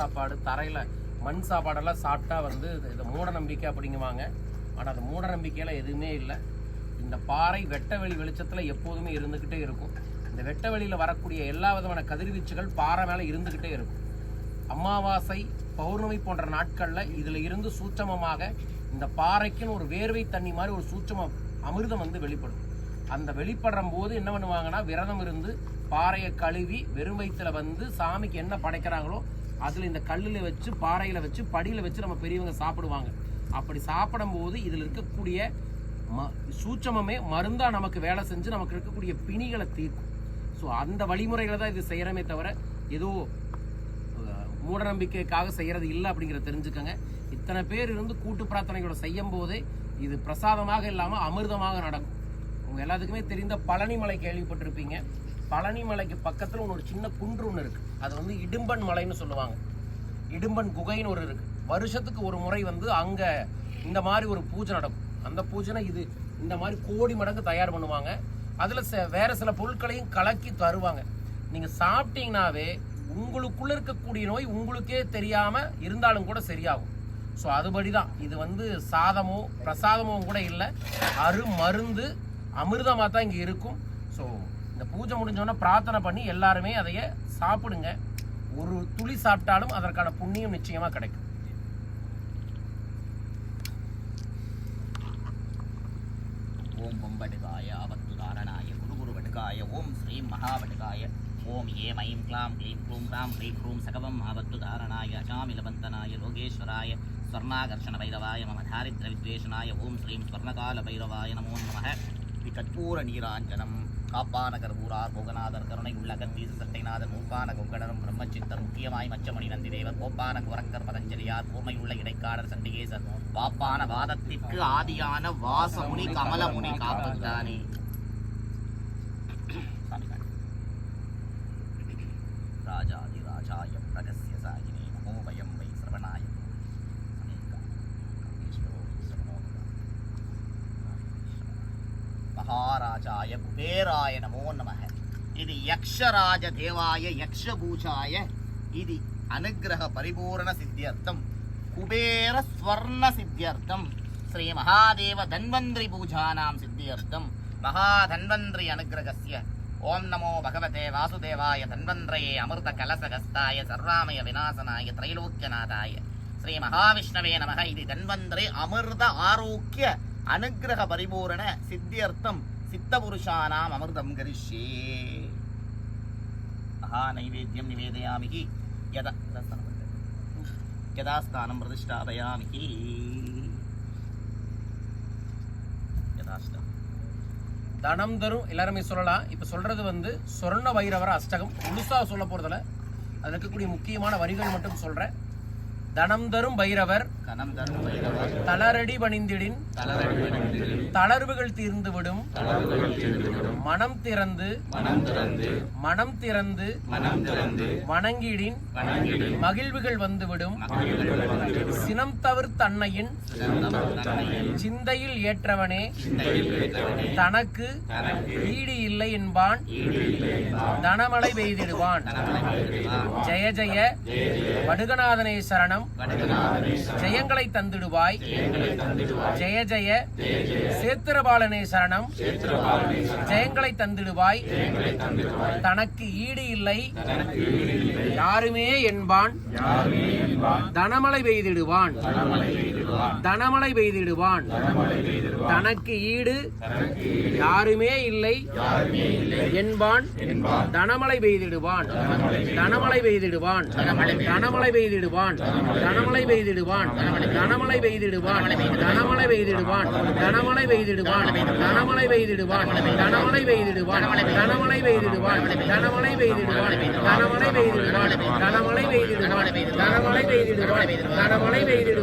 சாப்பாடு தரையில் மண் சாப்பாடெல்லாம் சாப்பிட்டா வந்து இது- மூட நம்பிக்கை அப்படிங்குவாங்க. ஆனால் அது மூட நம்பிக்கையெல்லாம் எதுவுமே இல்லை. இந்த பாறை வெட்ட வெளி வெளிச்சத்தில் எப்போதுமே இருந்துக்கிட்டே இருக்கும். இந்த வெட்ட வெளியில் வரக்கூடிய எல்லா விதமான கதிர்வீச்சுகள் பாறை மேலே இருந்துக்கிட்டே இருக்கும். அமாவாசை பௌர்ணமி போன்ற நாட்களில் இதில் இருந்து சூட்சமமாக இந்த பாறைக்குன்னு ஒரு வேர்வை தண்ணி மாதிரி ஒரு சூட்சம அமிர்தம் வந்து வெளிப்படும். அந்த வெளிப்படுற போது என்ன பண்ணுவாங்கன்னா விரதம் இருந்து பாறையை கழுவி வெறும் வயிற்றுல வந்து சாமிக்கு என்ன படைக்கிறாங்களோ அதில் இந்த கல்லில் வச்சு பாறையில் வச்சு படியில் வச்சு நம்ம பெரியவங்க சாப்பிடுவாங்க. அப்படி சாப்பிடும்போது இதில் இருக்கக்கூடிய ம சூட்சமமே மருந்தாக நமக்கு வேலை செஞ்சு நமக்கு இருக்கக்கூடிய பிணிகளை தீர்க்கும். ஸோ அந்த வழிமுறைகளை தான் இது செய்கிறமே தவிர ஏதோ மூடநம்பிக்கைக்காக செய்கிறது இல்லை அப்படிங்கிறத தெரிஞ்சுக்கோங்க. இத்தனை பேர் இருந்து கூட்டு பிரார்த்தனைகளை செய்யும் போதே இது பிரசாதமாக இல்லாமல் அமிர்தமாக நடக்கும். உங்கள் எல்லாத்துக்குமே தெரிந்த பழனிமலை கேள்விப்பட்டிருப்பீங்க. பழனி மலைக்கு பக்கத்தில் ஒரு சின்ன குன்று ஒன்று இருக்குது அது வந்து இடும்பன் மலைன்னு சொல்லுவாங்க. இடும்பன் குகைன்னு ஒரு இருக்குது வருஷத்துக்கு ஒரு முறை வந்து அங்கே இந்த மாதிரி ஒரு பூஜை நடக்கும். அந்த பூஜைனா இது. இந்த மாதிரி கோடி மடங்கு தயார் பண்ணுவாங்க. அதில் ச- வேறு சில பொருட்களையும் கலக்கி தருவாங்க. நீங்கள் சாப்பிட்டீங்கனாவே உங்களுக்குள்ளே இருக்கக்கூடிய நோய் உங்களுக்கே தெரியாமல் இருந்தாலும் கூட சரியாகும். ஸோ அதுபடி தான் இது வந்து சாதமோ பிரசாதமோ கூட இல்லை. அரு மருந்து அமிர்தமாக தான் இங்கே இருக்கும். ஸோ இந்த பூஜை முடிஞ்சோன்னா பிரார்த்தனை பண்ணி எல்லாருமே அதைய சாப்பிடுங்க. ஒரு துளி சாப்பிட்டாலும் அதற்கான புண்ணியம் நிச்சயமாக கிடைக்கும். ஓம் பொம்படுகாய அவத்துதாரணாய குரு வடுகாய ஓம் ஸ்ரீம் மகாவடுகாய ஓம் ஏம் ஐம் கிளாம் க்ளீம் க்ளூம் ராம் க்ளீம் க்ளூம் சகவம் ஆவத்துதாரணாய அஜாமிலபந்தனாய லோகேஸ்வராய ஸ்வர்ணாகர்ஷண பைரவாய மம தாரித்ர வித்வேஷனாய ஓம் ஸ்ரீம் ஸ்வர்ணகால பைரவாய நமோ நமः விகற்பூர நீராஞ்சனம் காப்பான கர்பூரார் போகநாதர் கருணை உள்ள கத்தீச சட்டைநாதர் மூப்பான கொங்கடரும் பிரம்மச்சித்தர் முக்கியமாய் மச்சமணி நந்திதேவர் கோப்பான குரங்கர் பதஞ்சலியார் கூர்மையுள்ள இடைக்காடர் சண்டிகேசர் பாப்பான வாதத்திற்கு ஆதியான வாசமுனி கமலமுனி காப்பத்தானே ராஜாதி ராஜாய யக்ஷராஜாய குபேராய நமோ நம இது யக்ஷராஜ தேவாய யக்ஷபூஜாய இது அனுகிரக பரிபூரண சித்தியர்த்தம். குபேர ஸ்வர்ண சித்தியர்த்தம். ஸ்ரீ மகாதேவ தன்வந்திரி பூஜானாம் சித்தியர்த்தம். மகாதன்வந்திரி அனுகிரகசிய ஓம் நமோ பகவதே வாசுதேவாய தன்வந்திரையே அமிர்த கலசகஸ்தாய சர்வாமய விநாசனாய திரைலோக்கியநாதாய ஸ்ரீ மகாவிஷ்ணவே நமக இது தன்வந்திரே அமிர்த ஆரோக்கிய அனுகிரக பரிபூரண சித்தியர்த்தம். சித்தபுருஷானாம் அமிர்தம் கரிஷ்யே. மகா நைவேத்தியம் நிவேதயாமிகி. யதா யதா பிரதிஷ்டாபயாமிகி. தனம் தரும் எல்லாருமே சொல்லலாம். இப்போ சொல்றது வந்து சொர்ண வைரவர அஷ்டகம். முழுசா சொல்ல போறதுல அதில் இருக்கக்கூடிய முக்கியமான வரிகள் மட்டும் சொல்றேன். தனம் தரும் பைரவர் தளரடி பணிந்திடின் தளர்வுகள் தீர்ந்து விடும் மனம் திறந்து மனம் திறந்து வணங்கிடின் மகிழ்வுகள் வந்துவிடும். சினம் தவிர்த்த அன்னையின் சிந்தையில் ஏற்றவனே. தனக்கு ஈடு இல்லை என்பான். தனமழை பெய்திடுவான். ஜெய ஜெய வடுகநாதனே சரணம். ஜெயங்களை தந்திடுவாய். ஜெய ஜெய. சேத்திரபாலனே சரணம். ஜெயங்களை தந்திடுவாய். தனக்கு ஈடு இல்லை. யாருமே என்பான் தனமழை பெய்திடுவான் தனமழை பெய்திடுவான் தனக்கு ஈடு யாருமே இல்லை என்பான் தனமழை பெய்திடுவான் தனமழை பெய்திடுவான் தனமழை பெய்திடுவான் தனமழை பெய்திடுவான் தனமழை பெய்திடுவான் தனமழை பெய்திடுவான் தனமழை பெய்திடுவான் தனமழை பெய்திடுவான் தனமழை பெய்திடுவான் தனமழை பெய்திடுவான் தனமழை பெய்திடுவான் தனமழை பெய்திடுவான் கனமழை பெய்திடு கனமழை பெய்திடு கனமழை பெய்திடு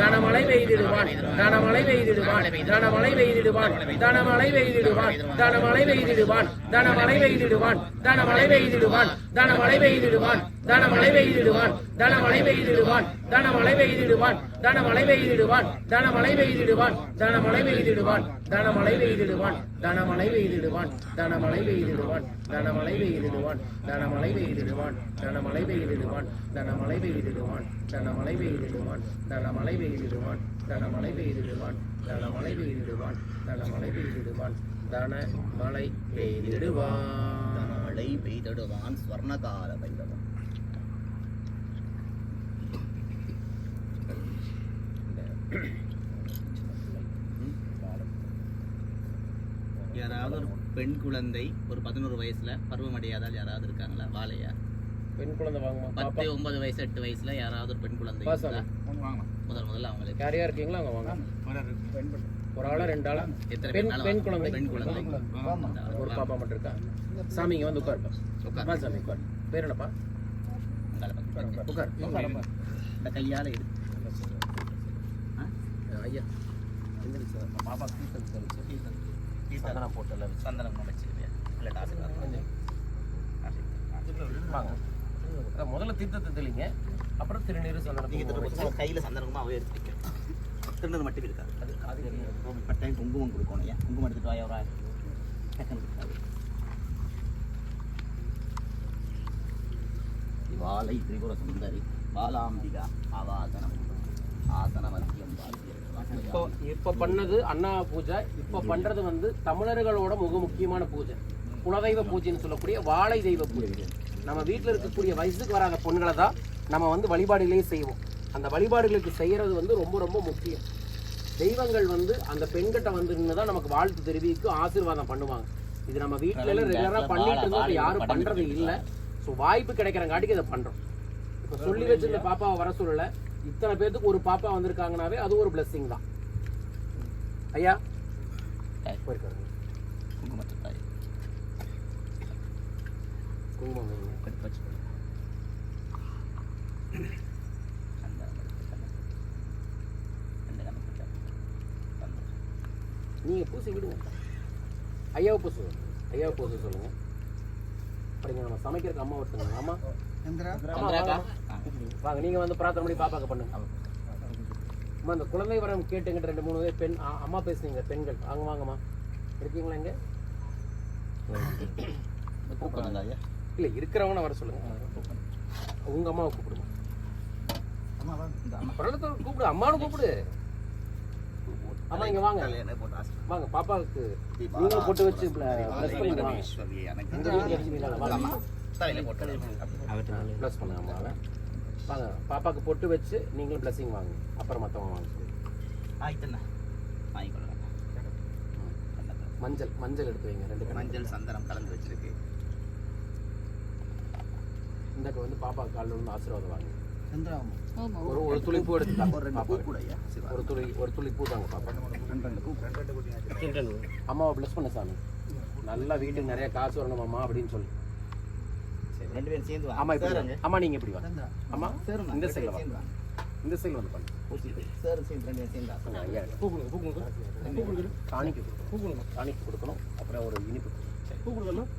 கனமழை பெய்திடு கனமழை பெய்திடு கனமழை பெய்திடுவான் தனமழை பெய்திடுவான் தனமழை பெய்திடுவான் தனமழை பெய்திடுவான் தனமழை பெய்திடுவான் தனமழை பெய்திடுவான் தனமழை பெய்திடுவான் தனமழை பெய்திடுவான் தனமழை பெய்திடுவான் தனமழை பெய்திடுவான் தனமழை பெய்திடுவான் தனமழை பெய்திடுவான் தனமழை பெய்திடுவான் தனமழை பெய்திடுவான் தனமழை பெய்திடுவான் தனமழை பெய்திடுவான் தனமழை பெய்திடுவான் தனமழை பெய்திடுவான் தனமழை பெய்திடுவான் தனமழை பெய்திடுவான் தனமழை பெய்திடுவான் தனமழை பெய்திடுவான் தனமழை பெய்திடுவான் தனமழை பெய்திடுவான் தனமழை பெய்திடுவான் மழை பெய்திடுவான் ஸ்வர்ணகால பைரவன் யாராவது ஒரு பெண் குழந்தை ஒரு பதினோரு வயசுல பருவமடையாதால் யாராவது இருக்காங்களா? வாழையா? பெண் குழந்தை வாங்குமா? பத்து ஒன்பது வயசு எட்டு வயசுல யாராவது ஒரு பெண் குழந்தை முதல் முதல்ல அவங்களுக்கு. யார் யார் இருக்கீங்களோ? அவங்க வாங்க. ஒரு ஆளா ரெண்டு ஆளா? எத்தனை பெண் பேர் பெண் குழந்தை. பெண் குழந்தை. ஒரு பாப்பா மட்டும் இருக்கா? சாமி இங்க வந்து உட்காருப்பா. உட்கார். வா சாமி உட்கார். பேர் என்னப்பா? உட்கார பக்கம். உட்கார் இந்த கையால ஆ? ஐயா பாபா வா. பாப்பா தீர்த்தம் தெளிச்சு தீர்த்தம். சந்தனம் போட்டு வச்சு சந்தனம் வச்சிருவியா இல்லை ஆசீர்வாதம் வாங்க அதான் முதல்ல தீர்த்தத்தை தெளிங்க அப்புறம் திருநீர் சந்தனம் திரும்ப வச்சு வச்சு கையில சந்தனமா எடுத்து வைக்க திருநூறு மட்டும் இருக்காது அது அது பட்டாயம் குங்குமம் கொடுக்கணும் ஏன் குங்குமம் எடுத்துட்டு வாயா ஒரு ஆயிரம் வாலை திரிபுர சுந்தரி பாலாம்பிகா ஆவாசனம் ஆசன மத்தியம் இப்போ இப்போ பண்ணது அண்ணா பூஜை. இப்போ பண்றது வந்து தமிழர்களோட மிக முக்கியமான பூஜை. குலதெய்வ பூஜைன்னு சொல்லக்கூடிய வாழை தெய்வ பூஜை. நம்ம வீட்டில் இருக்கக்கூடிய வயசுக்கு வராத பொண்களை தான் நம்ம வந்து வழிபாடுகளே செய்வோம். அந்த வழிபாடுகளுக்கு செய்யறது வந்து ரொம்ப ரொம்ப முக்கியம். தெய்வங்கள் வந்து அந்த பெண்கிட்ட வந்து நின்று தான் நமக்கு வாழ்த்து தெரிவிக்கும் ஆசீர்வாதம் பண்ணுவாங்க. இது நம்ம வீட்டில ரெகுலராக பண்ணிட்டு இருந்தோம் யாரும் பண்றது இல்லை. ஸோ வாய்ப்பு கிடைக்கிறங்காட்டிக்கு இதை பண்றோம். இப்போ சொல்லி வச்சிருந்த பாப்பாவை வர சொல்லல. இத்தனை பேர்த்துக்கு ஒரு பாப்பா வந்திருக்காங்கனாவே அது ஒரு பிளஸ்ஸிங் தான். ஐயா? போயிருக்காரு. பூசி விடுவோம் ஐயாவை பூசு ஐயாவை பூச சொல்லுங்கள் அப்படிங்க நம்ம சமைக்கிறதுக்கு அம்மா ஒருத்தங்க. அம்மா வாங்க நீங்க வந்து பிரார்த்தனை பண்ணி பாப்பாக்க பண்ணுங்க. அம்மா அந்த குழந்தை வரம் கேட்டுங்கிட்ட ரெண்டு மூணு பேர் பெண் அம்மா பேசுனீங்க பெண்கள். வாங்க வாங்கம்மா. இருக்கீங்களா இங்க? இல்லை இருக்கிறவங்க வர சொல்லுங்க. உங்கள் அம்மாவை கூப்பிடுங்க கூப்பிடு. அம்மானு கூப்பிடு. அம்மா இங்க வாங்க. வாங்க பாப்பாவுக்கு நீங்க போட்டு வச்சு வாங்க பாப்பாக்கு பொட்டு வச்சு நீங்களும் பிளஸிங் வாங்க. அப்புறம் மற்றவங்க வாங்க. ஆயிட்டுண்ணா. மஞ்சள் மஞ்சள் எடுத்து வைங்க. ரெண்டு மஞ்சள் சந்தனம் கலந்து வச்சிருக்கு. இந்தக்கு வந்து பாப்பா காலில் வந்து ஆசீர்வாதம் வாங்க. ஒரு ஒரு துளி பூ எடுத்து ஒரு ரெண்டு பூ கூட ஐயா சிவா. ஒரு துளி ஒரு துளி பூ தாங்க பாப்பா. ரெண்டு ரெண்டு பூ. அம்மாவை ப்ளஸ் பண்ண சாமி. நல்லா வீட்டுக்கு நிறைய காசு வரணும் அம்மா அப்படின்னு சொல்லி. ரெண்டு பேரும் சேர்ந்து ஆமா இப்போ ஆமா நீங்க இப்படி வாங்க. ஆமா இந்த சைடுல வாங்க. இந்த சைடுல வந்து பாருங்க. சேர்ந்து. சேர்ந்து பூ கொடுங்க பூ கொடுங்க. பூ கொடுங்க. டானிக் கொடுக்கணும். பூ கொடுங்க. டானிக் கொடுக்கணும். அப்புறம் ஒரு இனிப்பு சரி பூ கொடுக்கணும்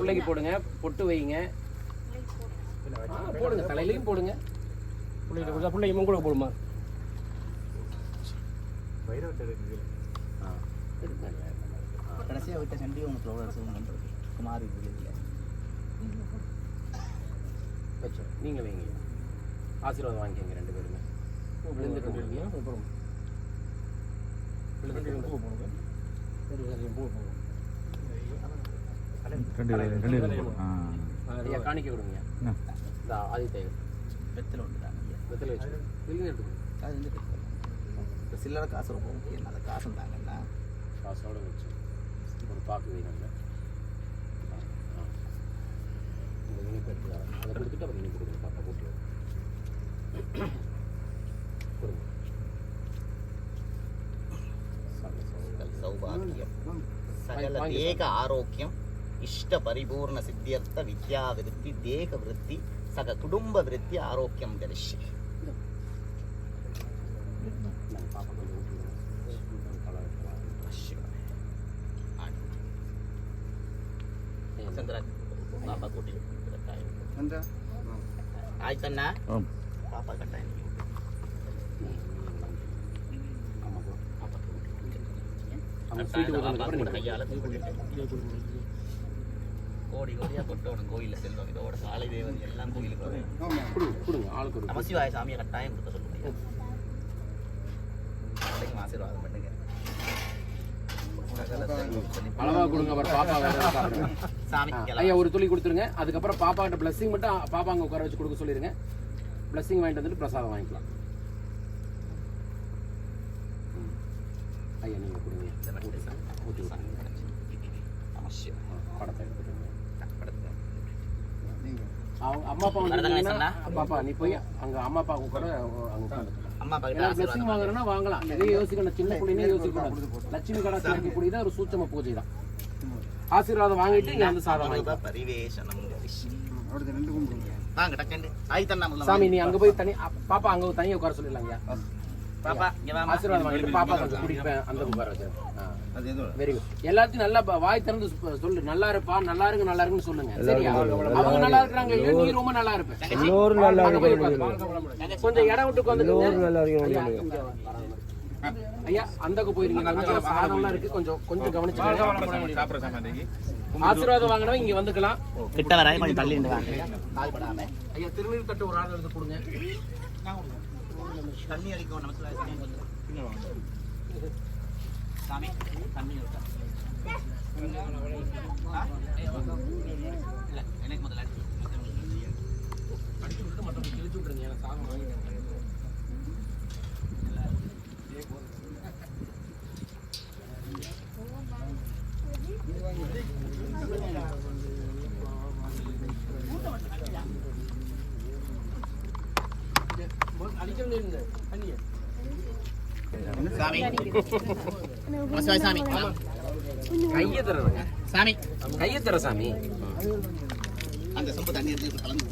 பிள்ளைக்கு போடுங்க. பொட்டு வைங்க போடுங்க. தலையிலையும் போடுங்க. பிள்ளைகிட்ட கொடுத்தா பிள்ளைங்க கூட போடுமா? வைரவத்தை இருக்குது ஆ கடைசியாக விட்ட சண்டி உங்கள் ஃப்ளவர்ஸ் உங்கள் குமார் விழுதில் வச்சோ. நீங்கள் வைங்க. ஆசீர்வாதம் வாங்கிக்கோங்க ரெண்டு பேருமே. விழுந்து கொண்டு இருக்கீங்க அப்புறம் விழுந்து பூ போடுங்க பூ போடுங்க காணிக்க கொடுங்க ஆதித்தேவ் வெத்தில் ஒன்று வெத்தில் வச்சு. அது சில்லறை காசு ரொம்ப முக்கியம். அந்த காசு தாங்கன்னா காசோட வச்சு. ஒரு பாக்கு ஆ. இந்த எடுத்து வரேன் அதை கொடுத்துட்டு அப்புறம் கொடுங்க பாப்பா கொடுங்க. சௌபாகியம். சகல தேக ஆரோக்கியம் இஷ்ட பரிபூர்ண சித்தியர்த்த வித்யா விருத்தி தேக விருத்தி சக குடும்ப விருத்தி ஆரோக்கியம் கரிஷ்யே நாங்கள் பாப்பா கொஞ்சம் ஊட்டிடுவோம் கலர் சிவாய. ஆண்டு. இந்த சந்திரா பாப்பா கூட்டி கட்டாயம் ஆயித்தண்ணா ஆம். பாப்பா கட்டாயம் அவங்க ஸ்வீட் பாப்பா கொடுத்ததுக்கப்புறம் கூட கையால தூக்கிட்டு கோடி கோடியா கொட்டோணும் கோயில்ல செல்வம் இதோட சாலை தேவதை எல்லாம் கோயிலுக்கு வரும் நமசிவாய சாமியை கட்டாயம் கொடுக்க சொல்லுங்க ஆசீர்வாதம் அளவா கொடுங்க அப்புறம் பாப்பா வேற ஐயா ஒரு துளி கொடுத்துருங்க. அதுக்கப்புறம் பாப்பா கிட்ட பிளஸிங் மட்டும் பாப்பா அங்க உட்கார வச்சு கொடுக்க சொல்லிருங்க பிளஸிங் வாங்கிட்டு வந்துட்டு பிரசாதம் வாங்கிக்கலாம். ஐயா நீங்க கொடுங்க. படத்தை. அவங்க அம்மா அப்பா வந்து? பாப்பா நீ போய் அங்க அம்மா அப்பா கூட அங்க அம்மா அப்பா ஏன்னா பிளஸிங் வாங்குறேன்னா வாங்கலாம். எதையும் யோசிக்கணும். சின்ன பிள்ளைனே யோசிக்கணும் லட்சுமி கடாட்சி வைக்கக்கூடியது ஒரு சூட்சம பூஜை தான். ஆசீர்வாதம் வாங்கிட்டு இங்க வந்து சாதம் வாங்கிக்கலாம். பரிவேஷனம் சாமி நீ அங்க போய் தனி பாப்பா அங்க தனியா உட்கார சொல்லிடலாங்க பாப்பா ஆசீர்வாதம் வாங்கிட்டு பாப்பா குடிப்பேன் அந்த உட்கார வச்சு. வெரி குட் எல்லாத்தையும் நல்லா வாய் திறந்து சொல்லு. நல்லா இருப்பா நல்லா இருக்கு நல்லா இருக்குன்னு சொல்லுங்க. சரியா? அவங்க நல்லா இருக்காங்க நீ ரொம்ப நல்லா இருப்ப. எல்லோரும் நல்லா உட்காரு. கொஞ்சம் இடம் விட்டு உட்காந்து நல்லா வராங்க. ஐயா அந்தக்கு போயிருங்க. அங்க சாதம்லாம் இருக்கு. கொஞ்சம் கொஞ்சம் கவனிச்சு ஆசீர்வாதம் வாங்கினவங்க இங்க வந்துக்கலாம். கிட்ட வர கொஞ்சம் தள்ளி ஐயா திருநீர் தட்டு ஒரு ஆள் எடுத்து கொடுங்க. தண்ணி அடிக்கும் நமக்கு சாமி சாமி தண்ணி? இல்ல எனக்கு முதல்ல அடிச்சு விட்டு மற்றவங்க கிழிச்சு விட்டுருங்க எனக்கு சாதம் வாங்கிட்டேன் அடிக்கணும் தண்ணியை. சாமி. சாமி. கையை தரணுங்க சாமி. கையை தர சாமி. அந்த சொம்பு தண்ணி எடுத்து கலந்து